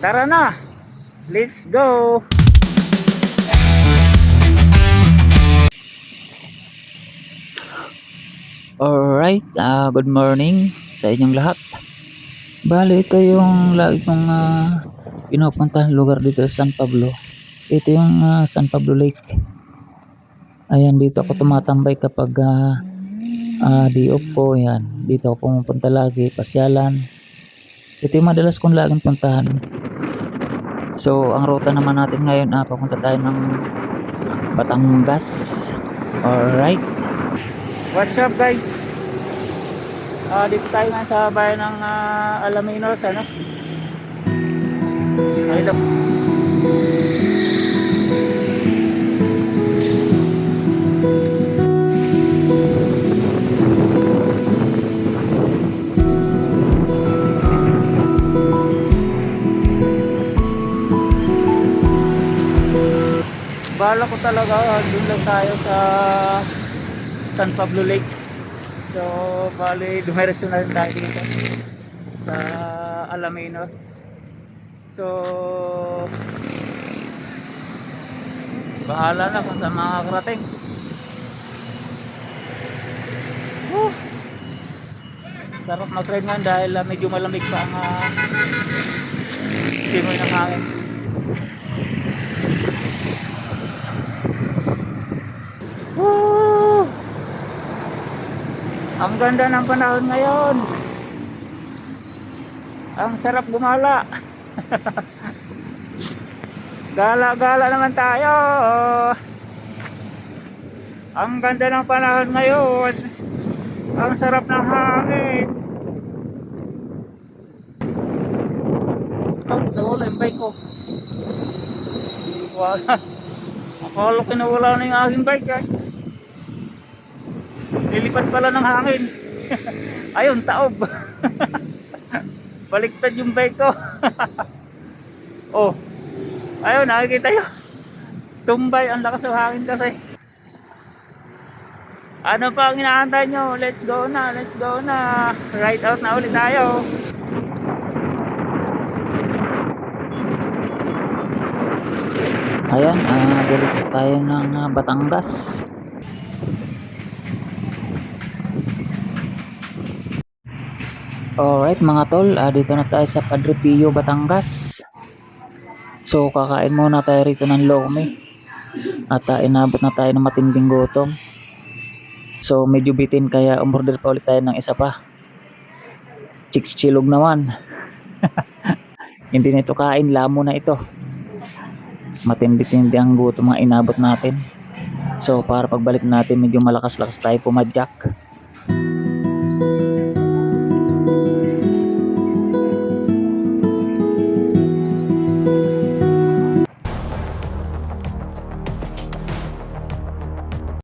Tara na! Let's go! Alright, ah, good morning sa inyong lahat. Bali, ito yung lagi kong uh, pinupuntahan lugar dito sa San Pablo. Ito yung ah, San Pablo Lake. Ayan, dito ako tumatambay kapag ah, ah, day off ko. Ayan, dito ako pumupunta lagi, pasyalan. Ito yung madalas kong laging puntahan. So, ang ruta naman natin ngayon, ah, papunta tayo ng Batangas. Alright. What's up guys? Ah, dito tayo nga sa bayan ng ah, Alaminos, ano? Ay, Bala ko talaga, doon lang tayo sa San Pablo Lake. So, bali, dumiretso na rin tayo dito sa Alaminos. So, bahala na kung saan makakarating. Woo! Sarap mag-ride nga dahil ah, medyo malamig pa ang uh, simoy ng hangin. Woo! Ang ganda ng panahon ngayon. Ang sarap gumala. Gala-gala naman tayo. Ang ganda ng panahon ngayon. Ang sarap ng hangin. Oh, nawala yung bike ko. Wala. Akala ko nawala na yung aking bike guys. Lilipad pala ng hangin. Ayun, taob. Baliktad yung bike ko. oh. Ayun, nakikita nyo. Tumbay, ang lakas ng hangin kasi. Ano pa ang inaantay nyo? Let's go na, let's go na. Ride out na ulit tayo. Ayan, ah, diretso tayo ng ah, Batangas. Alright mga tol, ah, dito na tayo sa Padre Pio, Batangas. So kakain muna tayo rito ng lomi. At ah, inabot na tayo ng matinding gutom. So medyo bitin kaya umorder pa ulit tayo ng isa pa. Chicks chilog naman. Hindi na ito kain, lamo na ito. Matindi-tindi ang gutom mga inabot natin. So para pagbalik natin medyo malakas-lakas tayo pumadyak.